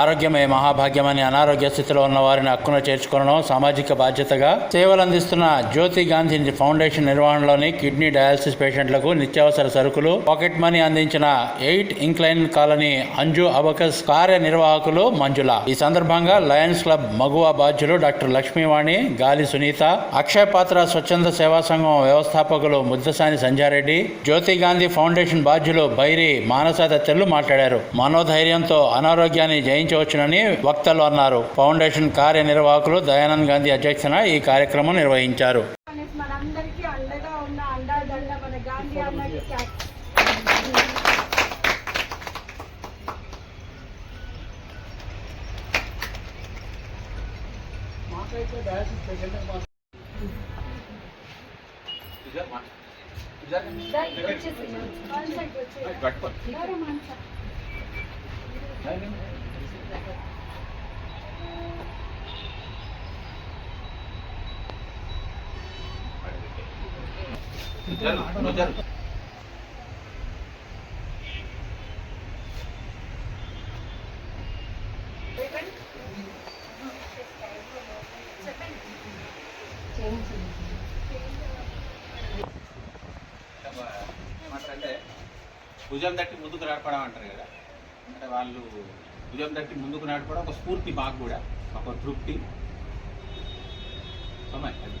ఆరోగ్యమే మహాభాగ్యమని అనారోగ్య స్థితిలో ఉన్న వారిని హక్కున చేర్చుకోవడం సామాజిక బాధ్యతగా సేవలు అందిస్తున్న జ్యోతి గాంధీ ఫౌండేషన్ నిర్వహణలోని కిడ్నీ డయాలసిస్ పేషెంట్లకు నిత్యావసర సరుకులు పాకెట్ మనీ అందించిన eight incline colony Anju abacus కార్యనిర్వాహకులు Manjula. ఈ సందర్భంగా లయన్స్ క్లబ్ మగువ బాధ్యులు డాక్టర్ లక్ష్మీవాణి గాలి సునీత అక్షయ పాత్ర స్వచ్ఛంద సేవా సంఘం వ్యవస్థాపకులు ముద్దసాని సంజారెడ్డి జ్యోతి గాంధీ ఫౌండేషన్ బాధ్యులు బైరి మానస దత్తలు మాట్లాడారు. మనోధైర్యంతో అనారోగ్యాన్ని జయించవచ్చునని వక్తలు అన్నారు. ఫౌండేషన్ కార్యనిర్వాహకులు దయానంద్ గాంధీ అధ్యక్షతన ఈ కార్యక్రమం నిర్వహించారు. వచ్చేసి వన్ సైడ్ వచ్చేసి ఎవరు భుజం తట్టి ముందుకు నడపడం అంటారు కదా. అంటే వాళ్ళు భుజం తట్టి ముందుకు నడపడం ఒక స్ఫూర్తి మాకు కూడా ఒక తృప్తి. సమయం అది.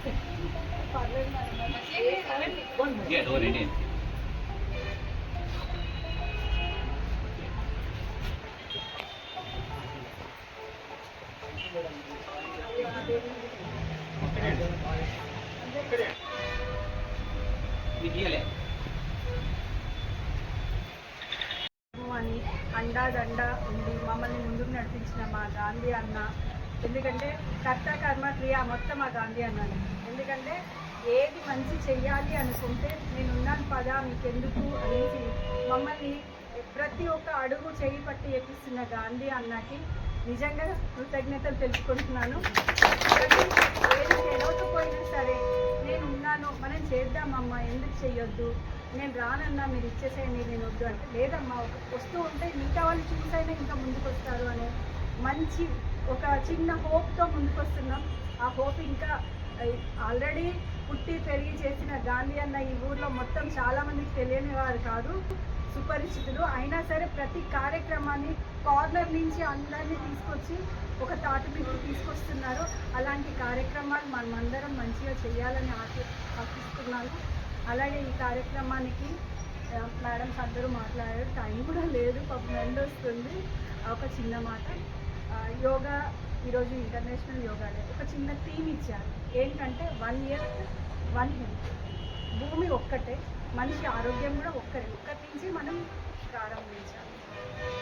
Yeah, అని అండాదండ ఉండి మమ్మల్ని ముందుకు నడిపించిన మా గాంధీ అన్న ఎందుకంటే కర్త కర్మ క్రియ మొత్తం మా గాంధీ అన్నాను ఎందుకంటే ఏది మంచి చెయ్యాలి అనుకుంటే నేను ఉన్నాను పదా మీకెందుకు అనేసి మమ్మల్ని ప్రతి ఒక్క అడుగు చేయి పట్టి ఎక్కిస్తున్న గాంధీ అన్నకి నిజంగా కృతజ్ఞతలు తెలుసుకుంటున్నాను ప్రతి ఏది సరే నేను ఉన్నాను మనం చేద్దామమ్మా ఎందుకు చెయ్యొద్దు? నేను రానన్నా మీరు ఇచ్చేసేయండి నేను వద్దు అంటే లేదమ్మా వస్తూ ఉంటే మిగతా వాళ్ళు చూసైనా ఇంకా ముందుకు వస్తారు అనే మంచి ఒక చిన్న హోప్తో ముందుకొస్తున్నాం. ఆ హోప్ ఇంకా ఆల్రెడీ పుట్టి పెరిగి చేసిన గాంధీ అన్న ఈ ఊర్లో మొత్తం చాలామందికి తెలియని వారు కాదు సుపరిచితులు. అయినా సరే ప్రతి కార్యక్రమాన్ని కార్నర్ నుంచి అందరినీ తీసుకొచ్చి ఒక తాటి మీద తీసుకొస్తున్నారు. అలాంటి కార్యక్రమాలు మనమందరం మంచిగా చేయాలని ఆశి ఆశిస్తున్నాను. అలాగే ఈ కార్యక్రమానికి మేడమ్స్ అందరూ మాట్లాడారు. టైం కూడా లేదు పాపం ఎండ్ వస్తుంది ఒక చిన్న మాట. యోగా ఈరోజు ఇంటర్నేషనల్ యోగా డే. ఒక చిన్న థీమ్ ఇచ్చారు. ఏంటంటే వన్ ఇయర్ వన్ హెల్త్ భూమి ఒక్కటే మనిషి ఆరోగ్యం కూడా ఒక్కరే. ఒక్కటి నుంచి మనం ప్రారంభించాలి.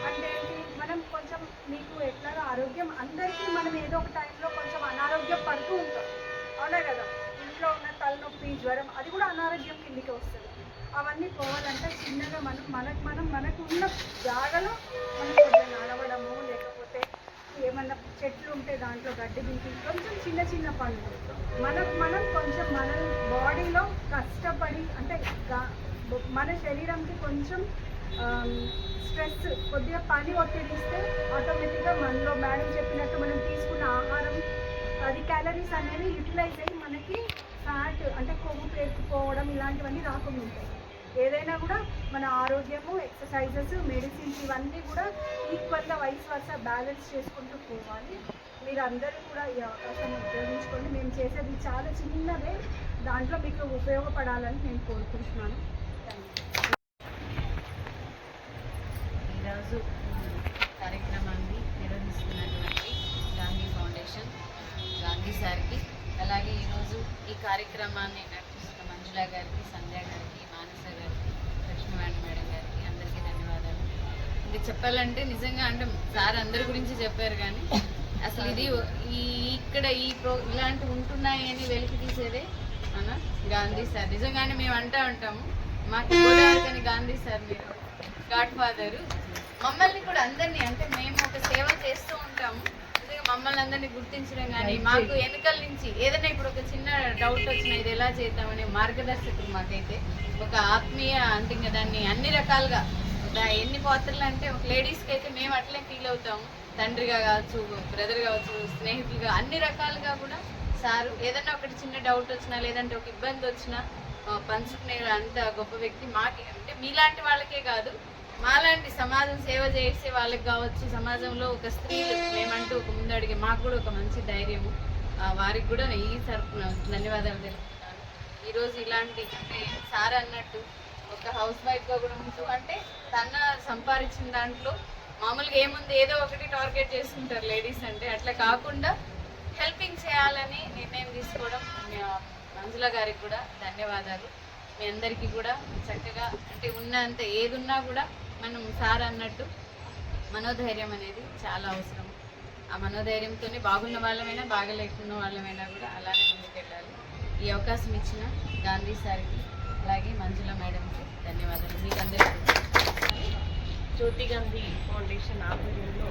అంటే మనం కొంచెం మీకు ఎట్లాగో ఆరోగ్యం అందరికీ మనం ఏదో ఒక టైంలో కొంచెం అనారోగ్యం పడుతూ ఉంటాం. అవునా కదా? ఇంట్లో ఉన్న తలనొప్పి జ్వరం అది కూడా అనారోగ్యం కిందికి వస్తుంది. అవన్నీ పోవాలంటే చిన్నగా మనం మనకు మనం మనకు ఉన్న జాగలో మనం ఏమన్నా చెట్లు ఉంటే దాంట్లో గడ్డి దింపి కొంచెం చిన్న చిన్న పనులు మనకు మనం కొంచెం మన బాడీలో కష్టపడి అంటే మన శరీరంకి కొంచెం స్ట్రెస్ కొద్దిగా పని ఒత్తిడి ఇస్తే ఆటోమేటిక్గా మనలో మేడం చెప్పినట్టు మనం తీసుకున్న ఆహారం అది క్యాలరీస్ అనేవి యూటిలైజ్ అయ్యి మనకి ఫ్యాట్ అంటే కొవ్వు పేరుకుపోవడం ఇలాంటివన్నీ రాకుండా ఉంటాయి. ఏదైనా కూడా మన ఆరోగ్యము ఎక్సర్సైజెస్ మెడిసిన్స్ ఇవన్నీ కూడా ఈక్వల్గా వయసు వరుస బ్యాలెన్స్ చేసుకుంటూ పోవాలి. మీరు అందరూ కూడా ఈ అవకాశాన్ని ఉపయోగించుకొని మేము చేసేది చాలా చిన్నదే. దాంట్లో మీకు ఉపయోగపడాలని నేను కోరుకుంటున్నాను. ఈరోజు కార్యక్రమాన్ని నిర్వహిస్తున్నటువంటి గాంధీ ఫౌండేషన్ గాంధీ సార్కి అలాగే ఈరోజు ఈ కార్యక్రమాన్ని నడిపిస్తున్న మంజుల గారికి సంధ్య గారికి మానస గారికి లక్ష్మీవాణి మేడం గారికి అందరికీ ధన్యవాదాలు ఇంకా చెప్పాలంటే నిజంగా అంటే సార్ అందరి గురించి చెప్పారు కానీ అసలు ఇది ఈ ఇక్కడ ఈ ప్రో ఇలాంటివి ఉంటున్నాయి అని వెలికి తీసేదే మన గాంధీ సార్. నిజంగానే మేము అంటా ఉంటాము. మాకు గోదావరికని గాంధీ సార్ మీరు గాడ్ ఫాదర్. మమ్మల్ని కూడా అందరినీ అంటే మేము ఒక సేవ చేస్తూ ఉంటాము. నిజంగా మమ్మల్ని అందరినీ గుర్తించడం కానీ మాకు వెనకాల నుంచి ఏదైనా ఇప్పుడు ఒక చిన్న డౌట్ వచ్చినా ఇది ఎలా చేద్దామనే మార్గదర్శకులు మాకైతే ఒక ఆత్మీయ అంటే ఇంకా దాన్ని అన్ని రకాలుగా ఎన్ని పాత్రలు అంటే ఒక లేడీస్కి అయితే మేము అట్లే ఫీల్ అవుతాము తండ్రిగా కావచ్చు బ్రదర్ కావచ్చు స్నేహితులుగా అన్ని రకాలుగా కూడా సారు. ఏదైనా ఒకటి చిన్న డౌట్ వచ్చినా లేదంటే ఒక ఇబ్బంది వచ్చినా ఆ, పంచుకునే అంత గొప్ప వ్యక్తి మాకి అంటే మీలాంటి వాళ్ళకే కాదు. మాలాంటి సమాజం సేవ చేసే వాళ్ళకి కావచ్చు సమాజంలో ఒక స్త్రీ మేమంటూ ఒక ముందడిగే మాకు కూడా ఒక మంచి ధైర్యము. వారికి కూడా నేను ఈ తరపున ధన్యవాదాలు తెలుపుతున్నాను. ఈరోజు ఇలాంటి అంటే సార్ అన్నట్టు ఒక హౌస్ వైఫ్గా కూడా ఉంటూ అంటే తన సంపాదించిన దాంట్లో మామూలుగా ఏముంది ఏదో ఒకటి టార్గెట్ చేసుకుంటారు లేడీస్ అంటే. అట్లా కాకుండా హెల్పింగ్ చేయాలని నిర్ణయం తీసుకోవడం మంజుల గారికి కూడా ధన్యవాదాలు. మీ అందరికీ కూడా చక్కగా అంటే ఉన్నంత ఏదున్నా కూడా మనం సార్ అన్నట్టు మనోధైర్యం అనేది చాలా అవసరం. ఆ మనోధైర్యంతోనే బాగున్న వాళ్ళమైనా బాగలేకున్న వాళ్ళమైనా కూడా అలానే ముందుకెళ్ళాలి. ఈ అవకాశం ఇచ్చిన గాంధీ సార్కి అలాగే మంజుల మేడంకి ధన్యవాదాలు. మీకు అందరికీ జ్యోతి గాంధీ ఫౌండేషన్ ఆధ్వర్యంలో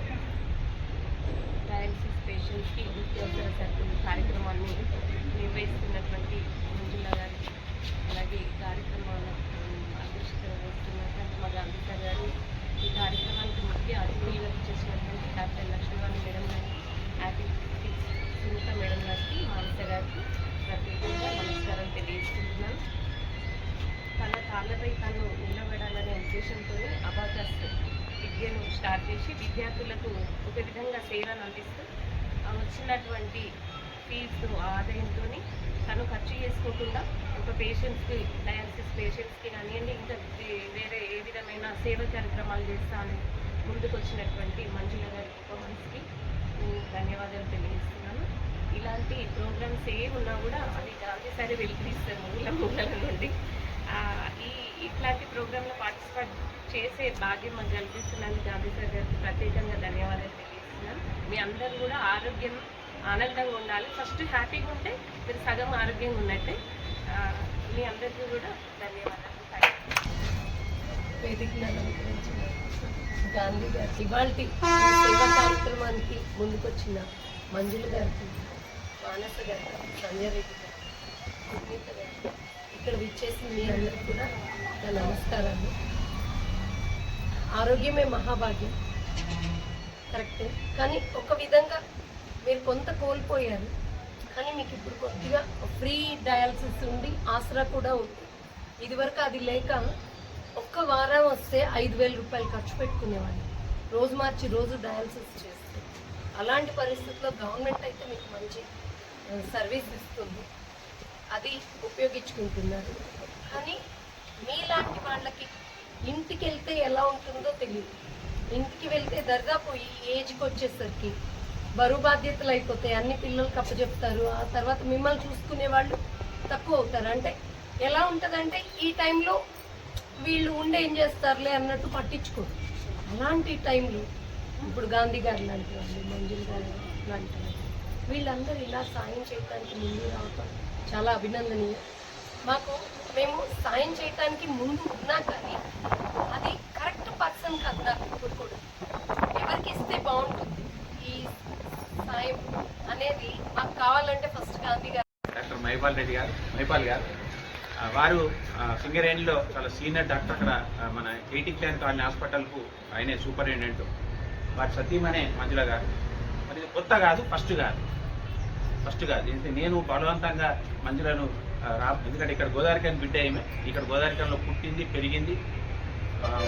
డయాలసిస్ పేషెంట్స్కి నిత్యావసర సరుకులు కార్యక్రమాన్ని నిర్వహిస్తున్నటువంటి మంజుల గారికి అలాగే ఈ కార్యక్రమాన్ని అధ్యక్షత వహిస్తున్నటువంటి మా గాంధీ సార్ గారు ఈ కార్యక్రమానికి ముఖ్య అతిథులుగా చేసినటువంటి డాక్టర్ లక్ష్మీవాణి మేడం గారికి యాపిల్ సునీత మేడం గారికి మానస గారికి విద్యార్థులకు ఒక విధంగా సేవను అందిస్తూ వచ్చినటువంటి ఫీజు ఆదాయంతో తను ఖర్చు చేసుకోకుండా ఒక పేషెంట్స్కి డయాలసిస్ పేషెంట్స్కి కానివ్వండి ఇంకా వేరే ఏ విధమైన సేవ కార్యక్రమాలు చేస్తాను ముందుకొచ్చినటువంటి ముందుకు వచ్చినటువంటి మంజుల గారి గొప్ప మనసుకి ధన్యవాదాలు తెలియజేస్తున్నాను. ఇలాంటి ప్రోగ్రామ్స్ ఏ ఉన్నా కూడా అది గాంధీ సరే వెలిపిస్తాను మూల మూలల నుండి. ఈ ఇట్లాంటి ప్రోగ్రాంలో పార్టిసిపేట్ చేసే భాగ్యం మాకు కల్పిస్తున్నాను గాంధీ సార్ గారికి ప్రత్యేకంగా ధన్యవాదాలు తెలియజేస్తున్నాను మీ అందరూ కూడా ఆరోగ్యం ఆనందంగా ఉండాలి. ఫస్ట్ హ్యాపీగా ఉంటే మీరు సగం ఆరోగ్యంగా ఉన్నట్టే. మీ అందరికీ కూడా ధన్యవాదాలు. వేదికను అలంకరించిన గాంధీ గారికి ఇవాళ సేవా కార్యక్రమానికి ముందుకొచ్చిన మంజుల గారికి మానస గారికి సంజయ్ రెడ్డి గారికి గారికి ఇక్కడ విచ్చేసిన మీ అందరికీ కూడా నా నమస్కారాలు. ఆరోగ్యమే మహాభాగ్యం. కరెక్టే. కానీ ఒక విధంగా మీరు కొంత కోల్పోయారు. కానీ మీకు ఇప్పుడు కొద్దిగా ఫ్రీ డయాలసిస్ ఉండి ఆసరా కూడా ఉంది. ఇదివరకు అది లేక ఒక్క వారం వస్తే ఐదు వేల రూపాయలు ఖర్చు పెట్టుకునేవాళ్ళు. రోజు మార్చి రోజు డయాలసిస్ చేస్తే. అలాంటి పరిస్థితుల్లో గవర్నమెంట్ అయితే మీకు మంచి సర్వీస్ ఇస్తుంది. అది ఉపయోగించుకుంటున్నారు. కానీ మీలాంటి వాళ్ళకి ఇంటికి వెళ్తే ఎలా ఉంటుందో తెలియదు ఇంటికి వెళ్తే దర్దాపు ఈ ఏజ్కి వచ్చేసరికి బరువు బాధ్యతలు అయిపోతాయి. అన్ని పిల్లలకి అప్పచెప్తారు ఆ తర్వాత మిమ్మల్ని చూసుకునే వాళ్ళు తక్కువ అవుతారు. అంటే ఎలా ఉంటుందంటే ఈ టైంలో వీళ్ళు ఉండి ఏం చేస్తారులే అన్నట్టు పట్టించుకోరు. అలాంటి టైంలో ఇప్పుడు గాంధీ గారు లాంటి వాళ్ళు మంజుల్ గారు లాంటి వాళ్ళు వీళ్ళందరూ ఇలా సాయం చేయడానికి ముందు రావటం చాలా అభినందనీయం. మాకు మేము సాయం చేయటానికి ముందు ఉన్నా కానీ అది కరెక్ట్ పర్సన్ కాదు నాకు ఇప్పుడు కూడా ఎవరికి ఇస్తే బాగుంటుంది. ఈ సాయం అనేది మాకు కావాలంటే ఫస్ట్ గాంధీ గారు. డాక్టర్ మైపాల్ రెడ్డి గారు మైపాల్ గారు. వారు సింగరేణిలో చాలా సీనియర్ డాక్టర్ అక్కడ మన ఎయిటీ క్లాన్ కాలనీ హాస్పిటల్కు ఆయనే సూపరింటెండెంట్. వారి సతీమనే మంజుల గారు. మరి కొత్త కాదు ఫస్ట్ కాదు. ఫస్ట్గా నేను బలవంతంగా మంజులను రా ఎందుకంటే ఇక్కడ గోదావరికని బిడ్డ ఆమె ఇక్కడ గోదావరికంలో పుట్టింది పెరిగింది.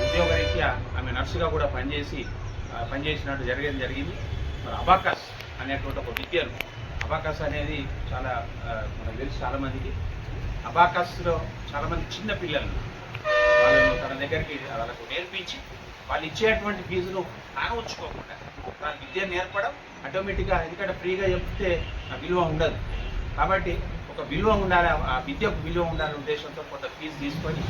ఉద్యోగరీత్యా ఆమె నర్సుగా కూడా పనిచేసి పనిచేసినట్టు జరిగేది జరిగింది. మరి అబాకస్ అనేటువంటి ఒక విద్యను అబాకస్ అనేది చాలా మనకు తెలుసు చాలామందికి. అబాకస్లో చాలామంది చిన్న పిల్లలు వాళ్ళను తన దగ్గరికి వాళ్ళకు నేర్పించి వాళ్ళు ఇచ్చేటువంటి ఫీజును తాను ఉంచుకోకుండా విద్య నేర్పడం ఆటోమేటిక్గా ఎందుకంటే ఫ్రీగా చెప్తే ఆ విలువ ఉండదు. కాబట్టి ఒక విలువ ఉండాలి ఆ- విద్యకు విలువ ఉండాలనే ఉద్దేశంతో కొంత ఫీజు తీసుకొని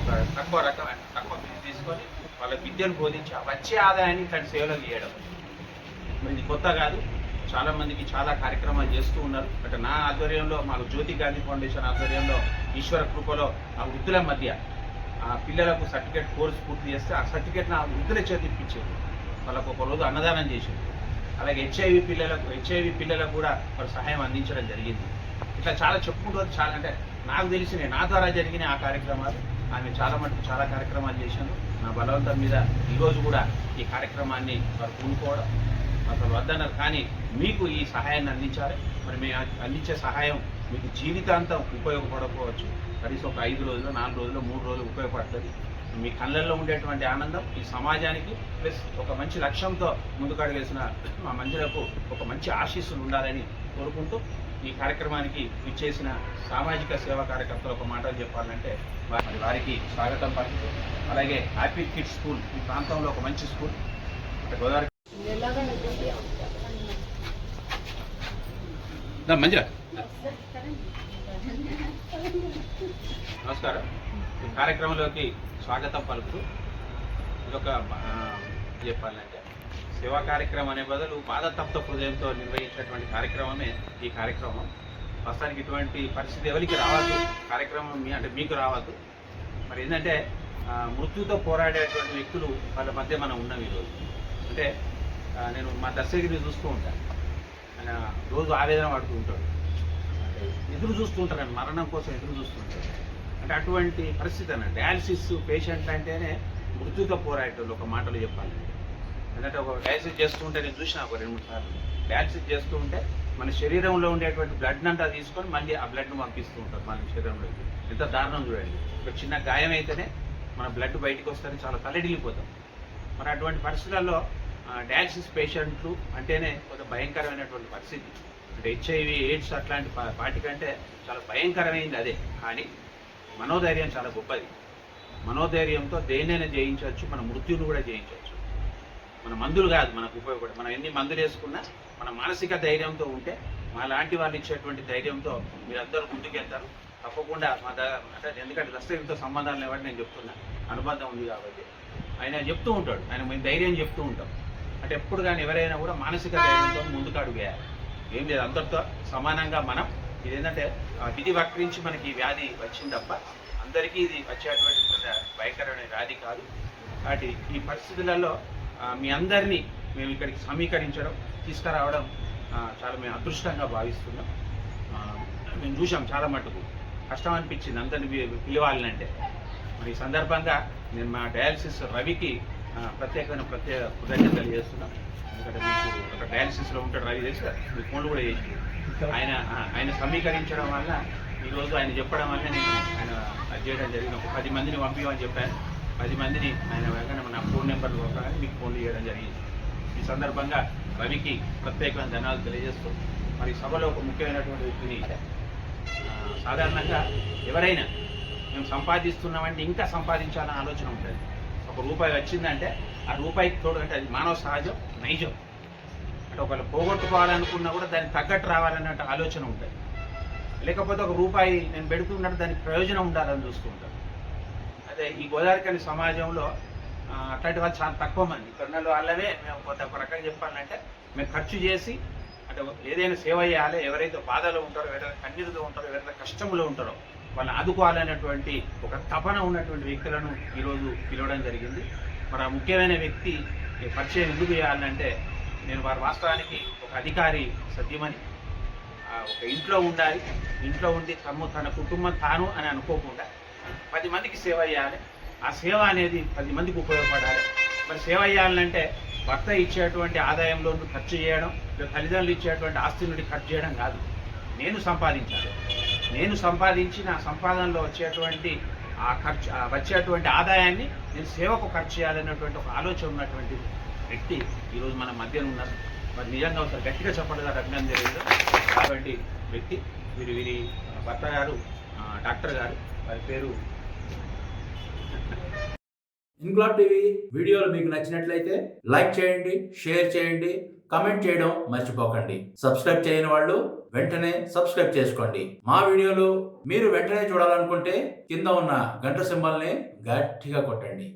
ఒక తక్కువ రకమైన తక్కువ ఫీజు తీసుకొని వాళ్ళ విద్యను బోధించి వచ్చే ఆదాయాన్ని ఇట్లాంటి సేవలు చేయడం మరి ఇది కొత్త కాదు. చాలామందికి చాలా కార్యక్రమాలు చేస్తూ ఉన్నారు. అంటే నా ఆధ్వర్యంలో మాకు జ్యోతి గాంధీ ఫౌండేషన్ ఆధ్వర్యంలో ఈశ్వర కృపలో ఆ వృద్ధుల మధ్య ఆ పిల్లలకు సర్టిఫికేట్ కోర్సు పూర్తి చేస్తే ఆ సర్టిఫికేట్ నా వృద్ధుల చేతి ఇప్పించేది వాళ్ళకు ఒక రోజు అన్నదానం చేశారు. అలాగే హెచ్ఐవి పిల్లలకు హెచ్ఐవి పిల్లలకు కూడా వారు సహాయం అందించడం జరిగింది. ఇట్లా చాలా చెప్పుకుంటూ చాలా అంటే నాకు తెలిసిన నా ద్వారా జరిగిన ఆ కార్యక్రమాలు. ఆమె చాలా మటుకు చాలా కార్యక్రమాలు చేశాను నా బలవంతం మీద ఈరోజు కూడా ఈ కార్యక్రమాన్ని వారు పూనుకోవడం అసలు వద్దన్నారు. కానీ మీకు ఈ సహాయాన్ని అందించాలి. మరి మేము అందించే సహాయం మీకు జీవితాంతం ఉపయోగపడకపోవచ్చు. కనీసం ఒక ఐదు రోజులు నాలుగు రోజులు మూడు రోజులు ఉపయోగపడుతుంది. మీ కళ్ళల్లో ఉండేటువంటి ఆనందం ఈ సమాజానికి ప్లస్ ఒక మంచి లక్ష్యంతో ముందుకు వేసిన మా మంజులకు ఒక మంచి ఆశీస్సులు ఉండాలని కోరుకుంటూ ఈ కార్యక్రమానికి ఇచ్చేసిన సామాజిక సేవా కార్యకర్తలు ఒక మాటలు చెప్పాలంటే వారికి స్వాగతం పలుకుతూ అలాగే హ్యాపీ కిడ్స్ స్కూల్ ఈ ప్రాంతంలో ఒక మంచి స్కూల్. గోదావరి మంజురా నమస్కారం. ఈ కార్యక్రమంలోకి స్వాగతం పలుకుతూ ఇదొక చెప్పాలంటే సేవా కార్యక్రమం అనే బదులు బాధతప్త హృదయంతో నిర్వహించినటువంటి కార్యక్రమమే ఈ కార్యక్రమం. ప్రస్తుతానికి ఇటువంటి పరిస్థితి ఎవరికి రావద్దు కార్యక్రమం మీ అంటే మీకు రావద్దు. మరి ఏంటంటే మృత్యుతో పోరాడేటువంటి వ్యక్తులు వాళ్ళ మధ్య మనం ఉన్నాం ఈరోజు. అంటే నేను మా దర్శకుడిని చూస్తూ ఉంటాను. ఆయన రోజు ఆవేదన పడుతూ ఉంటాడు. అంటే ఎదురు చూస్తూ ఉంటారు మరణం కోసం ఎదురు చూస్తుంటారు అంటే అటువంటి పరిస్థితి అన్న డయాలసిస్ పేషెంట్ అంటేనే మృత్యుతో పోరాటోళ్ళు ఒక మాటలు చెప్పాలి. ఎందుకంటే ఒక డయాలసిస్ చేస్తూ ఉంటే నేను చూసిన ఒక రెండు మూడు సార్లు. డయాలసిస్ చేస్తూ ఉంటే మన శరీరంలో ఉండేటువంటి బ్లడ్ అంతా తీసుకొని మళ్ళీ ఆ బ్లడ్ను పంపిస్తూ ఉంటారు మన శరీరంలోకి. ఎంత దారుణం చూడండి. ఒక చిన్న గాయం అయితేనే మన బ్లడ్ బయటకు వస్తే చాలా తలడిల్లిపోతాం. మరి అటువంటి పరిస్థితులలో డయాలసిస్ పేషెంట్లు అంటేనే కొంత భయంకరమైనటువంటి పరిస్థితి. అంటే హెచ్ఐవి ఎయిడ్స్ అట్లాంటి పా- వాటికంటే చాలా భయంకరమైంది అదే. కానీ మనోధైర్యం చాలా గొప్పది. మనోధైర్యంతో దేన్నైనా జయించవచ్చు మన మృత్యును కూడా జయించవచ్చు. మన మందులు కాదు మనకు ఉపయోగపడే మనం ఎన్ని మందులు వేసుకున్నా మన మానసిక ధైర్యంతో ఉంటే మా లాంటి వాళ్ళు ఇచ్చేటువంటి ధైర్యంతో మీరందరూ ముందుకెళ్తారు. తప్పకుండా మా ద అంటే ఎందుకంటే దస్తగిరితో సంబంధాలు లేవని నేను చెప్తున్నా. అనుబంధం ఉంది కాబట్టి. ఆయన చెప్తూ ఉంటాడు. ఆయన మేము ధైర్యం చెప్తూ ఉంటాం. అంటే ఎప్పుడు కానీ ఎవరైనా కూడా మానసిక ధైర్యంతో ముందుకు అడుగేయాలి ఏం లేదు అందరితో సమానంగా మనం ఇదేంటంటే విధి వక్రించి మనకి ఈ వ్యాధి వచ్చింది తప్ప అందరికీ ఇది వచ్చేటువంటి పెద్ద భయంకరమైన వ్యాధి కాదు. కాబట్టి ఈ పరిస్థితులలో మీ అందరినీ మేము ఇక్కడికి సమీకరించడం తీసుకురావడం చాలా మేము అదృష్టంగా భావిస్తున్నాం. మేము చూసాం చాలా మటుకు. కష్టం అనిపించింది అందరిని పిలవాలంటే మరి ఈ సందర్భంగా నేను మా డయాలసిస్ రవికి ప్రత్యేకమైన ప్రత్యేక కృతజ్ఞతలు చేస్తున్నాం. ఎందుకంటే మీకు ఒక డయాలసిస్లో ఉంటాడు రవి చేసి మీ ఫోన్లు కూడా చేసి ఆయన ఆయన సమీకరించడం వల్ల ఈరోజు ఆయన చెప్పడం వల్ల నేను ఆయన అది చేయడం జరిగింది. ఒక పది మందిని పంపించమని చెప్పాను. పది మందిని ఆయన వెంటనే నా ఫోన్ నెంబర్లు పంపగానే మీకు ఫోన్లు చేయడం జరిగింది. ఈ సందర్భంగా రవికి ప్రత్యేకమైన ధన్యవాదాలు తెలియజేస్తూ మరి సభలో ఒక ముఖ్యమైనటువంటి వ్యక్తిని సాధారణంగా ఎవరైనా మేము సంపాదిస్తున్నామంటే ఇంకా సంపాదించాలనే ఆలోచన ఉంటుంది. ఒక రూపాయి వచ్చిందంటే ఆ రూపాయికి తోడు అంటే అది మానవ సహజం నైజం. అంటే ఒకళ్ళు పోగొట్టుకోవాలనుకున్నా కూడా దానికి తగ్గట్టు రావాలన్నట్టు ఆలోచన ఉంటుంది. లేకపోతే ఒక రూపాయి నేను పెడుతున్నట్టు దానికి ప్రయోజనం ఉండాలని చూసుకుంటాను అదే ఈ గోదావరికని సమాజంలో అట్లాంటి వాళ్ళు చాలా తక్కువ మంది. ఇక్కడ వాళ్ళవే మేము కొంత ఒక రకంగా చెప్పాలంటే మేము ఖర్చు చేసి అంటే ఏదైనా సేవ చేయాలి ఎవరైతే బాధలో ఉంటారో ఎవరైతే కన్నీరుతో ఉంటారో ఎవరైతే కష్టంలో ఉంటారో వాళ్ళని ఆదుకోవాలనేటువంటి ఒక తపన ఉన్నటువంటి వ్యక్తులను ఈరోజు పిలవడం జరిగింది. మరి ఆ ముఖ్యమైన వ్యక్తి ఈ పరిచయం ఎందుకు చేయాలంటే నేను వారి వాస్తవానికి ఒక అధికారి సత్యమని. ఒక ఇంట్లో ఉండాలి. ఇంట్లో ఉండి తమ్ము తన కుటుంబం తాను అని అనుకోకుండా పది మందికి సేవ చేయాలి. ఆ సేవ అనేది పది మందికి ఉపయోగపడాలి. మరి సేవ చేయాలంటే భర్త ఇచ్చేటువంటి ఆదాయంలో ఖర్చు చేయడం లేదా తల్లిదండ్రులు ఇచ్చేటువంటి ఆస్తి నుండి ఖర్చు చేయడం కాదు. నేను సంపాదించాలి. నేను సంపాదించి నా సంపాదనలో వచ్చేటువంటి ఆ ఖర్చు వచ్చేటువంటి ఆదాయాన్ని నేను సేవకు ఖర్చు చేయాలన్నటువంటి ఒక ఆలోచన ఉన్నటువంటి వ్యక్తి ఈరోజు మన మధ్యన ఉన్నారు. మరి నిజంగా ఒకసారి గట్టిగా చెప్పండి గారు అభినందన జరిగిందో కాబట్టి వ్యక్తి వీరి వీరి భర్త గారు డాక్టర్ గారు వారి పేరు. ఇన్క్లాబ్ టీవీ వీడియోలు మీకు నచ్చినట్లయితే లైక్ చేయండి షేర్ చేయండి కమెంట్ చేయడం మర్చిపోకండి. సబ్స్క్రైబ్ చేయని వాళ్ళు వెంటనే సబ్స్క్రైబ్ చేసుకోండి. మా వీడియోలు మీరు వెంటనే చూడాలనుకుంటే కింద ఉన్న గంట సింబల్ని గట్టిగా కొట్టండి.